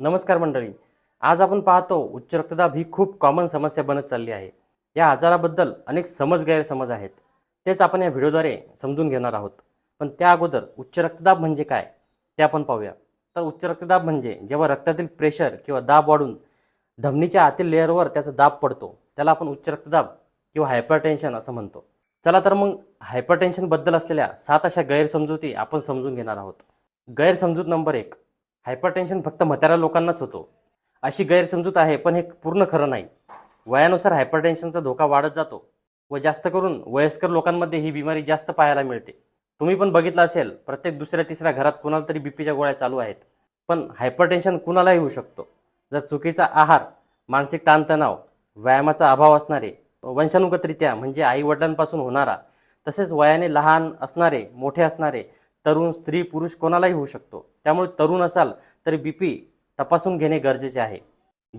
नमस्कार मंडळी. आज आपण पाहतो उच्च रक्तदाब ही खूप कॉमन समस्या बनत चालली आहे. या आजाराबद्दल अनेक समज गैरसमज आहेत. तेच आपण या व्हिडिओद्वारे समजून घेणार आहोत. पण त्या अगोदर उच्च रक्तदाब म्हणजे काय ते आपण पाहूया. तर उच्च रक्तदाब म्हणजे जेव्हा रक्तातील प्रेशर किंवा दाब वाढून धमनीच्या आतील लेअरवर त्याचा दाब पडतो त्याला आपण उच्च रक्तदाब किंवा हायपरटेन्शन असं म्हणतो. चला तर मग हायपरटेन्शनबद्दल असलेल्या सात अशा गैरसमजुती आपण समजून घेणार आहोत. गैरसमजूत नंबर एक हायपरटेन्शन फक्त म्हाताऱ्या लोकांनाच होतो. अशी गैरसमजूत आहे पण हे पूर्ण खरं नाही. वयानुसार हायपरटेन्शनचा धोका वाढत जातो व जास्त करून वयस्कर लोकांमध्ये ही बिमारी जास्त पाहायला मिळते. तुम्ही पण बघितलं असेल प्रत्येक दुसऱ्या तिसऱ्या घरात कुणाला तरी बीपीच्या गोळ्या चालू आहेत. पण हायपरटेन्शन कुणालाही होऊ शकतो. जर चुकीचा आहार मानसिक ताणतणाव व्यायामाचा अभाव असणारे वंशानुगतरित्या म्हणजे आई वडिलांपासून होणारा तसेच वयाने लहान असणारे मोठे असणारे तरुण स्त्री पुरुष कोणालाही होऊ शकतो. त्यामुळे तरुण असाल तरी बीपी तपासून घेणे गरजेचे आहे.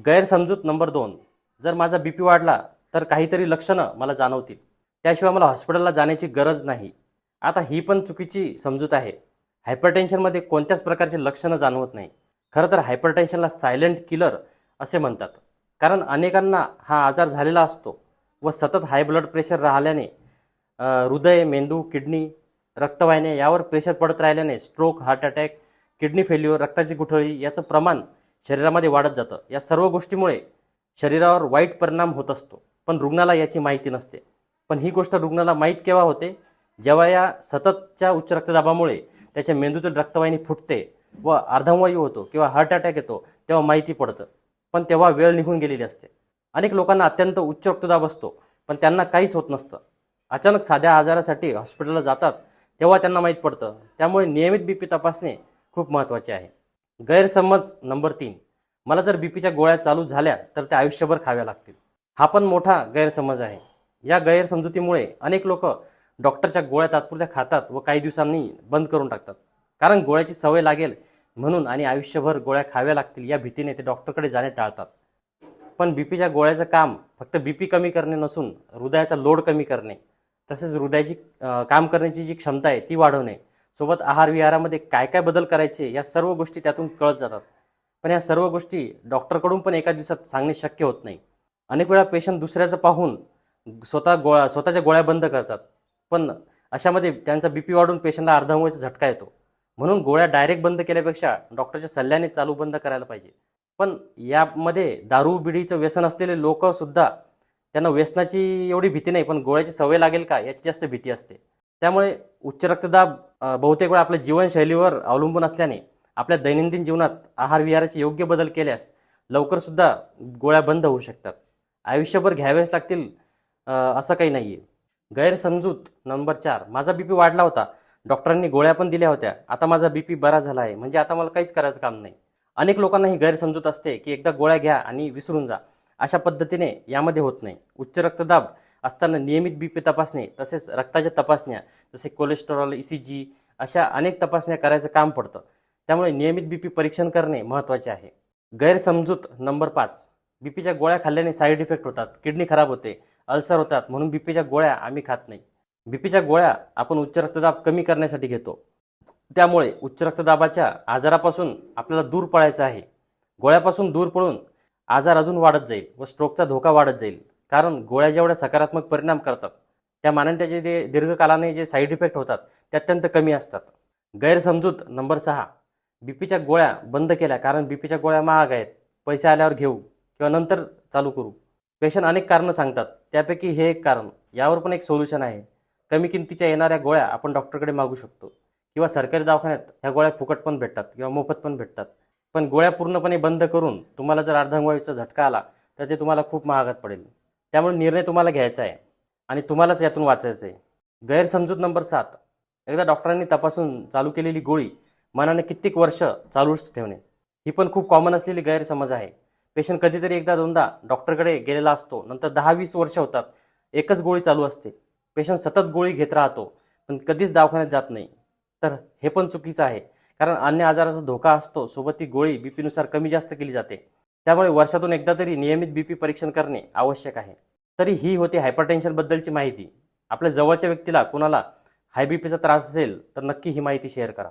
गैरसमजूत नंबर दोन. जर माझा बी पी वाढला तर काहीतरी लक्षणं मला जाणवतील. त्याशिवाय मला हॉस्पिटलला जाण्याची गरज नाही. आता ही पण चुकीची समजूत आहे. हायपरटेन्शनमध्ये कोणत्याच प्रकारचे लक्षणं जाणवत नाही. खरं तर हायपरटेन्शनला सायलेंट किलर असे म्हणतात. कारण अनेकांना हा आजार झालेला असतो व सतत हाय ब्लड प्रेशर राहिल्याने हृदय मेंदू किडनी रक्तवाहिन्या यावर प्रेशर पडत राहिल्याने stroke heart attack kidney failure रक्ताची गुठळी याचं प्रमाण शरीरामध्ये वाढत जातं. या सर्व गोष्टीमुळे शरीरावर वाईट परिणाम होत असतो. पण रुग्णाला याची माहिती नसते. पण ही गोष्ट रुग्णाला माहीत केव्हा होते? जेव्हा या सततच्या उच्च रक्तदाबामुळे त्याच्या मेंदूतील रक्तवाहिनी फुटते व अर्धवायू होतो किंवा हार्ट अटॅक येतो तेव्हा माहिती पडतं. पण तेव्हा वेळ निघून गेलेली असते. अनेक लोकांना अत्यंत उच्च रक्तदाब असतो पण त्यांना काहीच होत नसतं. अचानक साध्या आजारासाठी हॉस्पिटलला जातात तेव्हा त्यांना माहीत पडतं. त्यामुळे नियमित बीपी तपासणे खूप महत्त्वाचे आहे. गैरसमज नंबर तीन. मला जर बीपीच्या गोळ्या चालू झाल्या तर त्या आयुष्यभर खाव्या लागतील. हा पण मोठा गैरसमज आहे. या गैरसमजुतीमुळे अनेक लोक डॉक्टरच्या गोळ्या तात्पुरत्या खातात व काही दिवसांनी बंद करून टाकतात. कारण गोळ्याची सवय लागेल म्हणून आणि आयुष्यभर गोळ्या खाव्या लागतील या भीतीने ते डॉक्टरकडे जाणे टाळतात. पण बीपीच्या गोळ्याचं काम फक्त बीपी कमी करणे नसून हृदयाचा लोड कमी करणे तसेच हृदयाची काम करण्याची जी क्षमता आहे ती वाढवणे सोबत आहार विहारामध्ये काय काय बदल करायचे या सर्व गोष्टी त्यातून कळत जातात. पण या सर्व गोष्टी डॉक्टरकडून पण एका दिवसात सांगणे शक्य होत नाही. अनेक वेळा पेशंट दुसऱ्याचं पाहून स्वतः गोळ्या स्वतःच्या गोळ्या बंद करतात. पण अशामध्ये त्यांचा बीपी वाढून पेशंटला अर्धांगोळीचा झटका येतो. म्हणून गोळ्या डायरेक्ट बंद केल्यापेक्षा डॉक्टरच्या सल्ल्याने चालू बंद करायला पाहिजे. पण यामध्ये दारू बिडीचं व्यसन असलेले लोकसुद्धा त्यांना व्यसनाची एवढी भीती नाही पण गोळ्याची सवय लागेल का याची जास्त भीती असते. त्यामुळे उच्च रक्तदाब बहुतेक वेळा आपल्या जीवनशैलीवर अवलंबून असल्याने आपल्या दैनंदिन जीवनात आहार विहाराचे योग्य बदल केल्यास लवकर सुद्धा गोळ्या बंद होऊ शकतात. आयुष्यभर घ्यावेच लागतील असं काही नाही आहे गैरसमजूत नंबर चार. माझा बीपी वाढला होता. डॉक्टरांनी गोळ्या पण दिल्या होत्या. आता माझा बीपी बरा झाला आहे. म्हणजे आता मला काहीच करायचं काम नाही. अनेक लोकांना ही गैरसमजूत असते की एकदा गोळ्या घ्या आणि विसरून जा. अशा पद्धतीने यामध्ये होत नाही. उच्च रक्तदाब असताना नियमित बीपी तपासणे तसेच रक्ताच्या तपासण्या जसे कोलेस्टेरॉल ई सी जी अशा अनेक तपासण्या करायचं काम पडतं. त्यामुळे नियमित बीपी परीक्षण करणे महत्त्वाचे आहे. गैरसमजूत नंबर पाच. बीपीच्या गोळ्या खाल्ल्याने साईड इफेक्ट होतात किडनी खराब होते अल्सर होतात म्हणून बीपीच्या गोळ्या आम्ही खात नाही. बीपीच्या गोळ्या आपण उच्च रक्तदाब कमी करण्यासाठी घेतो. त्यामुळे उच्च रक्तदाबाच्या आजारापासून आपल्याला दूर पळायचं आहे. गोळ्यापासून दूर पळून आजार अजून वाढत जाईल व स्ट्रोकचा धोका वाढत जाईल. कारण गोळ्या जेवढ्या सकारात्मक परिणाम करतात त्या मानाने त्याचे जे दीर्घकालाने जे साईड इफेक्ट होतात ते अत्यंत कमी असतात. गैरसमजूत नंबर सहा. बीपीच्या गोळ्या बंद केल्या कारण बीपीच्या गोळ्या महाग आहेत. पैसे आल्यावर घेऊ किंवा नंतर चालू करू. पेशंट अनेक कारणं सांगतात. त्यापैकी हे एक कारण. यावर पण एक सोल्युशन आहे. कमी किमतीच्या येणाऱ्या गोळ्या आपण डॉक्टरकडे मागू शकतो. किंवा सरकारी दवाखान्यात ह्या गोळ्या फुकट पण भेटतात किंवा मोफत पण भेटतात. पण गोळ्या पूर्णपणे बंद करून तुम्हाला जर अर्धांगवायूचा झटका आला तर ते तुम्हाला खूप महागात पडेल. त्यामुळे निर्णय तुम्हाला घ्यायचा आहे आणि तुम्हालाच यातून वाचायचं आहे. गैरसमजूत नंबर सात. एकदा डॉक्टरांनी तपासून चालू केलेली गोळी मनाने कित्येक वर्ष चालूच ठेवणे. ही पण खूप कॉमन असलेली गैरसमज आहे. पेशंट कधीतरी एकदा दोनदा डॉक्टरकडे गेलेला असतो नंतर दहा वीस वर्ष होतात एकच गोळी चालू असते. पेशंट सतत गोळी घेत राहतो पण कधीच दवाखान्यात जात नाही. तर हे पण चुकीचं आहे. कारण अन्य आजाराचा धोका असतो सोबत ती गोळी बीपीनुसार कमी जास्त केली जाते. त्यामुळे वर्षातून एकदा तरी नियमित बीपी परीक्षण करणे आवश्यक आहे. तरी ही होती हायपरटेन्शनबद्दलची माहिती. आपल्या जवळच्या व्यक्तीला कोणाला हाय बीपीचा त्रास असेल तर नक्की ही माहिती शेअर करा.